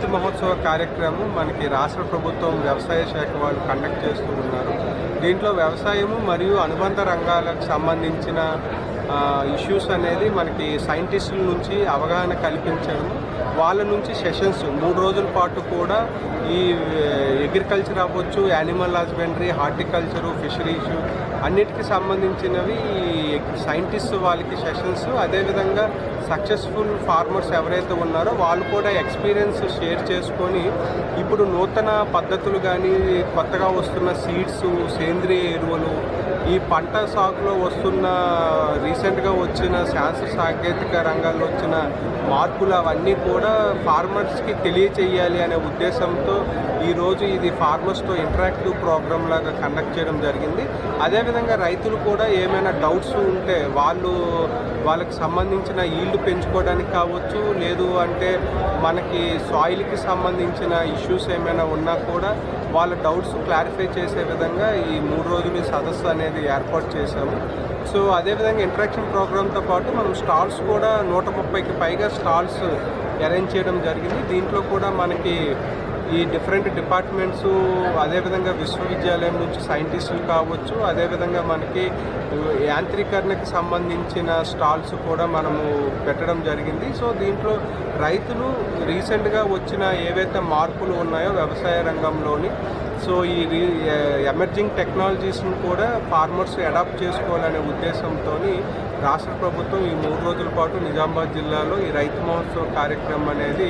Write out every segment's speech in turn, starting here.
రైతు మహోత్సవ కార్యక్రమం మనకి రాష్ట్ర ప్రభుత్వం వ్యవసాయ శాఖ వాళ్ళు కండక్ట్ చేస్తూ ఉన్నారు. దీంట్లో వ్యవసాయము మరియు అనుబంధ రంగాలకు సంబంధించిన ఇష్యూస్ అనేది మనకి సైంటిస్టుల నుంచి అవగాహన కల్పించడం వాళ్ళ నుంచి సెషన్స్ మూడు రోజుల పాటు కూడా ఈ అగ్రికల్చర్ అవ్వచ్చు యానిమల్ హస్బెండరీ హార్టికల్చరు ఫిషరీస్ అన్నిటికీ సంబంధించినవి సైంటిస్ట్ వాళ్ళకి సెషన్స్ అదేవిధంగా సక్సెస్ఫుల్ ఫార్మర్స్ ఎవరైతే ఉన్నారో వాళ్ళు కూడా ఎక్స్పీరియన్స్ షేర్ చేసుకొని ఇప్పుడు నూతన పద్ధతులు కానీ కొత్తగా వస్తున్న సీడ్స్ సేంద్రియ ఎరువులు ఈ పంట సాగులో వస్తున్న రీసెంట్గా వచ్చిన శాస్త్ర సాంకేతిక రంగాల్లో వచ్చిన మార్పులు అవన్నీ కూడా ఫార్మర్స్కి తెలియచేయాలి అనే ఉద్దేశంతో ఈరోజు ఇది ఫార్మర్స్తో ఇంటరాక్టివ్ ప్రోగ్రామ్ లాగా కండక్ట్ చేయడం జరిగింది. అదేవిధంగా రైతులు కూడా ఏమైనా డౌట్స్ ఉంటే వాళ్ళు వాళ్ళకి సంబంధించిన ఈల్డ్ పెంచుకోవడానికి కావచ్చు లేదు అంటే మనకి సాయిల్కి సంబంధించిన ఇష్యూస్ ఏమైనా ఉన్నా కూడా వాళ్ళ డౌట్స్ క్లారిఫై చేసే విధంగా ఈ మూడు రోజులు సదస్సు అనేది ఏర్పాటు చేశాము. సో అదేవిధంగా ఇంటరాక్షన్ ప్రోగ్రామ్తో పాటు మనం స్టాల్స్ కూడా నూట ముప్పైకి పైగా స్టాల్స్ అరేంజ్ చేయడం జరిగింది. దీంట్లో కూడా మనకి ఈ డిఫరెంట్ డిపార్ట్మెంట్స్ అదేవిధంగా విశ్వవిద్యాలయం నుంచి సైంటిస్టులు కావచ్చు అదేవిధంగా మనకి యాంత్రీకరణకి సంబంధించిన స్టాల్స్ కూడా మనము పెట్టడం జరిగింది. సో దీంట్లో రైతులు రీసెంట్గా వచ్చిన ఏవైతే మార్పులు ఉన్నాయో వ్యవసాయ రంగంలోని సో ఈ ఎమర్జింగ్ టెక్నాలజీస్ని కూడా ఫార్మర్స్ అడాప్ట్ చేసుకోవాలనే ఉద్దేశంతో రాష్ట్ర ప్రభుత్వం ఈ మూడు రోజుల పాటు నిజామాబాద్ జిల్లాలో ఈ రైతు మహోత్సవ కార్యక్రమం అనేది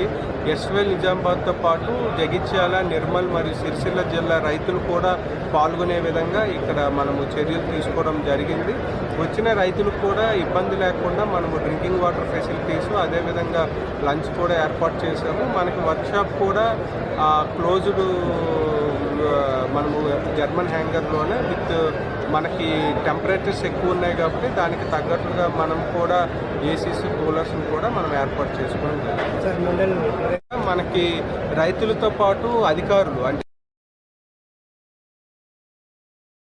ఎస్వెల్ నిజామాబాద్తో పాటు జగిత్యాల నిర్మల్ మరియు సిరిసిల్ల జిల్లా రైతులు కూడా పాల్గొనే విధంగా ఇక్కడ మనము చర్యలు తీసుకోవడం జరిగింది. వచ్చిన రైతులకు కూడా ఇబ్బంది లేకుండా మనము డ్రింకింగ్ వాటర్ ఫెసిలిటీస్ అదేవిధంగా లంచ్ కూడా ఏర్పాటు చేశాము. మనకి వర్క్షాప్ కూడా క్లోజ్డ్ మనము జర్మన్ హ్యాంగర్లోనే విత్ మనకి టెంపరేచర్స్ ఎక్కువ ఉన్నాయి కాబట్టి దానికి తగ్గట్టుగా మనం కూడా ఏసీసీ కూలర్స్ని కూడా మనం ఏర్పాటు మండలి మనకి రైతులతో పాటు అధికారులు అంటే